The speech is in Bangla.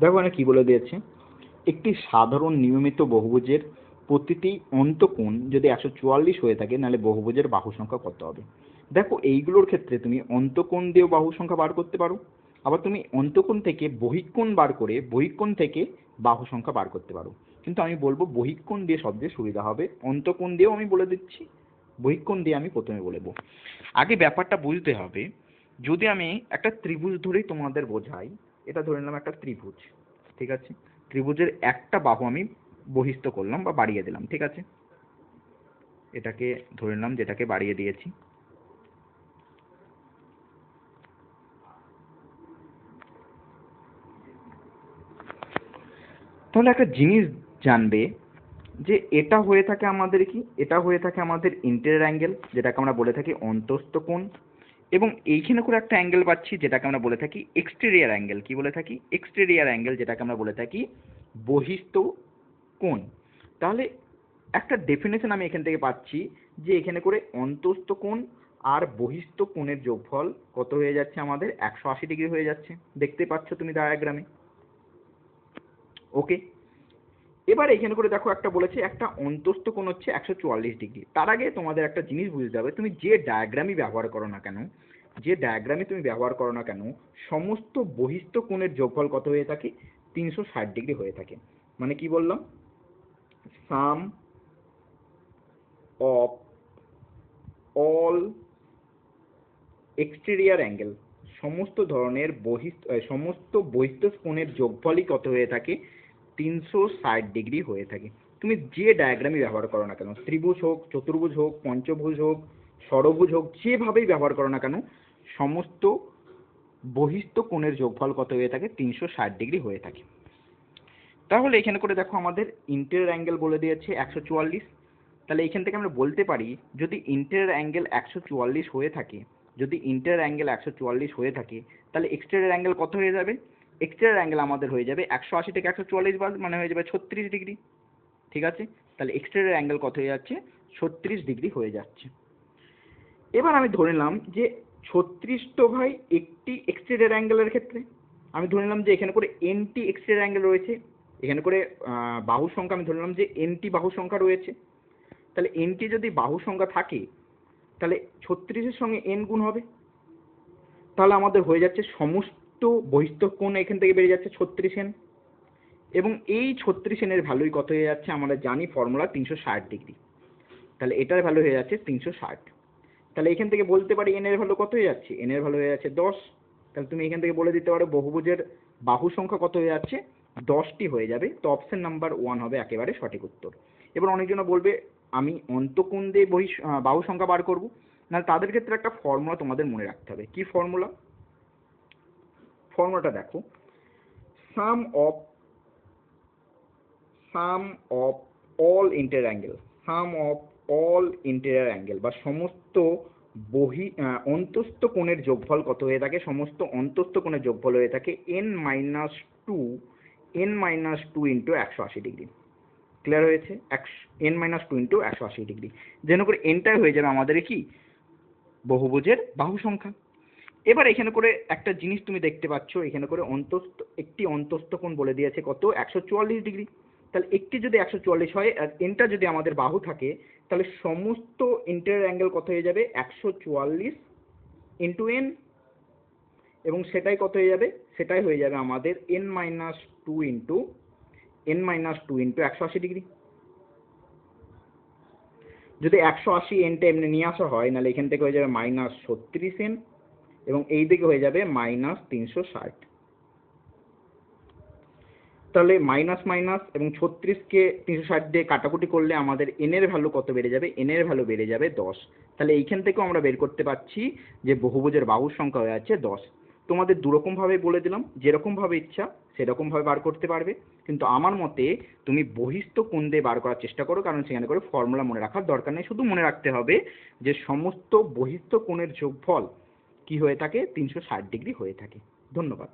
দেখো এখানে কি বলে দিয়েছে? একটি সাধারণ নিয়মিত বহুভুজের প্রতিটি অন্তকোণ যদি একশো চুয়াল্লিশ হয়ে থাকে, নাহলে বহুভুজের বাহু সংখ্যা কত হবে? দেখো, এইগুলোর ক্ষেত্রে তুমি অন্তকোণ দিয়েও বাহু সংখ্যা বার করতে পারো। আবার তুমি অন্তকোণ থেকে বহিকোণ বার করে বহিকোণ থেকে বাহু সংখ্যা বার করতে পারো। কিন্তু আমি বলব বহিকোণ দিয়ে সবচেয়ে সুবিধা হবে। অন্তকোণ দিয়েও আমি বলে দিচ্ছি, বহিকোণ দিয়ে আমি প্রথমে বলব আগে ব্যাপারটা বুঝতে হবে। যদি আমি একটা ত্রিভুজ ধরেই তোমাদের বোঝাই এটা ধরে নিলাম একটা ত্রিভুজ, ঠিক আছে? ত্রিভুজের একটা বাহু আমি বহিস্থ করলাম বা বাড়িয়ে দিলাম, ঠিক আছে? এটাকে ধরে নিলাম যেটাকে বাড়িয়ে দিয়েছি। তাহলে একটা জিনিস জানবে যে এটা হয়ে থাকে আমাদের কি? এটা হয়ে থাকে আমাদের ইন্টেরিয়র অ্যাঙ্গেল যেটাকে আমরা বলে থাকি অন্তস্থ কোণ এবং এইখানে করে একটা অ্যাঙ্গেল পাচ্ছি যেটাকে আমরা বলে থাকি এক্সটেরিয়ার অ্যাঙ্গেল কি বলে থাকি? এক্সটেরিয়ার অ্যাঙ্গেল যেটাকে আমরা বলে থাকি বহিস্থ কোণ। তাহলে একটা ডেফিনেশন আমি এখান থেকে পাচ্ছি যে এখানে করে অন্তস্থ কোণ আর বহিস্থ কোণের যোগফল কত হয়ে যাচ্ছে আমাদের? একশো আশি ডিগ্রি হয়ে যাচ্ছে। দেখতে পাচ্ছ তুমি ডায়াগ্রামে ওকে এবার এখানে করে দেখো একটা বলেছে, একটা অন্তস্থ কোণ হচ্ছে একশো চুয়াল্লিশ ডিগ্রি। তার আগে তোমাদের একটা জিনিস বুঝতে হবে, তুমি যে ডায়াগ্রামই ব্যবহার করো না কেন, যে ডায়াগ্রামই তুমি ব্যবহার করো না কেন, সমস্ত বহিস্থ কোণের যোগফল কত হয়ে থাকে? তিনশো ষাট ডিগ্রি হয়ে থাকে। মানে কি বললাম? Sum of all exterior angle সমস্ত ধরনের বহিস্থ সমস্ত বহিস্থ কোণের যোগফলই কত হয়ে থাকে? তিনশো ষাট ডিগ্রি হয়ে থাকে। তুমি যে ডায়াগ্রামই ব্যবহার করো না কেন, ত্রিভুজ হোক, চতুর্ভুজ হোক, পঞ্চভুজ হোক, ষড়ভুজ হোক, যেভাবেই ব্যবহার করো না কেন, সমস্ত বহিস্থ কোণের যোগফল কত হয়ে থাকে? তিনশো ষাট ডিগ্রি হয়ে থাকে। তাহলে এখানে করে দেখো আমাদের ইন্টেরিয়র অ্যাঙ্গেল বলে দিয়েছে একশো চুয়াল্লিশ। তাহলে এখান থেকে আমরা বলতে পারি, যদি ইন্টেরিয়র অ্যাঙ্গেল একশো চুয়াল্লিশ হয়ে থাকে, যদি ইন্টেরিয়র অ্যাঙ্গেল একশো চুয়াল্লিশ হয়ে থাকে, তাহলে এক্সটেরিয়র অ্যাঙ্গেল কত হয়ে যাবে? এক্সটেরিয়র অ্যাঙ্গেল আমাদের হয়ে যাবে একশো আশি থেকে একশো চুয়াল্লিশ বাদ মানে হয়ে যাবে ছত্রিশ ডিগ্রি। ঠিক আছে? তাহলে এক্সটেরিয়র অ্যাঙ্গেল কত হয়ে যাচ্ছে? ছত্রিশ ডিগ্রি হয়ে যাচ্ছে। এবার আমি ধরে নিলাম যে ছত্রিশ তো ভাই একটি এক্সটেরিয়র অ্যাঙ্গেলের ক্ষেত্রে। আমি ধরে নিলাম যে এখানে করে এনটি এক্সটেরিয়র অ্যাঙ্গেল রয়েছে। এখানে করে বাহুর সংখ্যা আমি ধরে নিলাম যে এনটি বাহু সংখ্যা রয়েছে। তাহলে এনটি যদি বাহু সংখ্যা থাকে, তাহলে ছত্রিশের সঙ্গে এন গুণ হবে। তাহলে আমাদের হয়ে যাচ্ছে সমস্ত বহিস্থ কোণ এখান থেকে বেরিয়ে যাচ্ছে ছত্রিশ এন। এবং এই ছত্রিশ এনের ভ্যালুই কত হয়ে যাচ্ছে আমরা জানি ফর্মুলা তিনশো ষাট ডিগ্রি তাহলে এটার ভ্যালু হয়ে যাচ্ছে তিনশো ষাট। তাহলে এখান থেকে বলতে পারি এন এর ভ্যালু কত হয়ে যাচ্ছে? এন এর ভ্যালু হয়ে যাচ্ছে দশ। তাহলে তুমি এখান থেকে বলে দিতে পারো বহুভুজের বাহু সংখ্যা কত হয়ে যাচ্ছে? দশটি হয়ে যাবে। তো অপশন নাম্বার ওয়ান হবে একেবারে সঠিক উত্তর। এবার অনেকজন বলবে, আমি অন্তকোণ দিয়ে বহি বাহু সংখ্যা বার করব। না তাদের ক্ষেত্রে একটা ফর্মুলা তোমাদের মনে রাখতে হবে। কি ফর্মুলা ফর্মুলাটা দেখো। Sum of sum of all inter angle sum of all interior angle বা সমস্ত বহি অন্তস্থ কোণের যোগফল কত হয়ে থাকে? সমস্ত অন্তস্থ কোণের যোগফল হয়ে থাকে N minus two N minus two into একশো আশি ডিগ্রি ক্লিয়ার হয়েছে? একশো এন মাইনাস টু ইন্টু একশো আশি ডিগ্রি যেন করে এনটাই হয়ে যাবে আমাদের কি? বহুভুজের বাহু সংখ্যা। এবার এখানে করে একটা জিনিস তুমি দেখতে পাচ্ছ, এখানে করে অন্তস্থ, একটি অন্তস্থ কোণ বলে দিয়েছে কত? একশো চুয়াল্লিশ ডিগ্রি। তাহলে একটি যদি একশো চুয়াল্লিশ হয়, আর এনটা যদি আমাদের বাহু থাকে, তাহলে সমস্ত ইন্টার অ্যাঙ্গেল কত হয়ে যাবে? একশো চুয়াল্লিশ ইন্টু এন এবং সেটাই কত হয়ে যাবে? সেটাই হয়ে যাবে আমাদের N minus two into N minus two into একশো আশি ডিগ্রি। যদি একশো আশি এনটা এমনি নিয়ে আসা হয় নাহলে এখান থেকে হয়ে যাবে মাইনাস ছত্রিশ এন এবং এই দিকে হয়ে যাবে মাইনাস তিনশো ষাট। তাহলে মাইনাস মাইনাস এবং ছত্রিশকে তিনশো ষাট দিয়ে কাটাকুটি করলে আমাদের এনের ভ্যালু কত বেড়ে যাবে? এনের ভ্যালু বেড়ে যাবে দশ। তাহলে এইখান থেকেও আমরা বের করতে পারছি যে বহুভুজের বাহুর সংখ্যা হয়ে যাচ্ছে দশ। তোমাদের দুরকমভাবে বলে দিলাম, যেরকমভাবে ইচ্ছা সেরকমভাবে বার করতে পারবে। কিন্তু আমার মতে তুমি বহিস্থ কোণ দিয়ে বার করার চেষ্টা করো, কারণ সেখানে করে ফর্মুলা মনে রাখার দরকার নেই। শুধু মনে রাখতে হবে যে সমস্ত বহিস্থ কোণের যোগফল কি হয়ে থাকে? তিনশো ষাট ডিগ্রি হয়ে থাকে। ধন্যবাদ।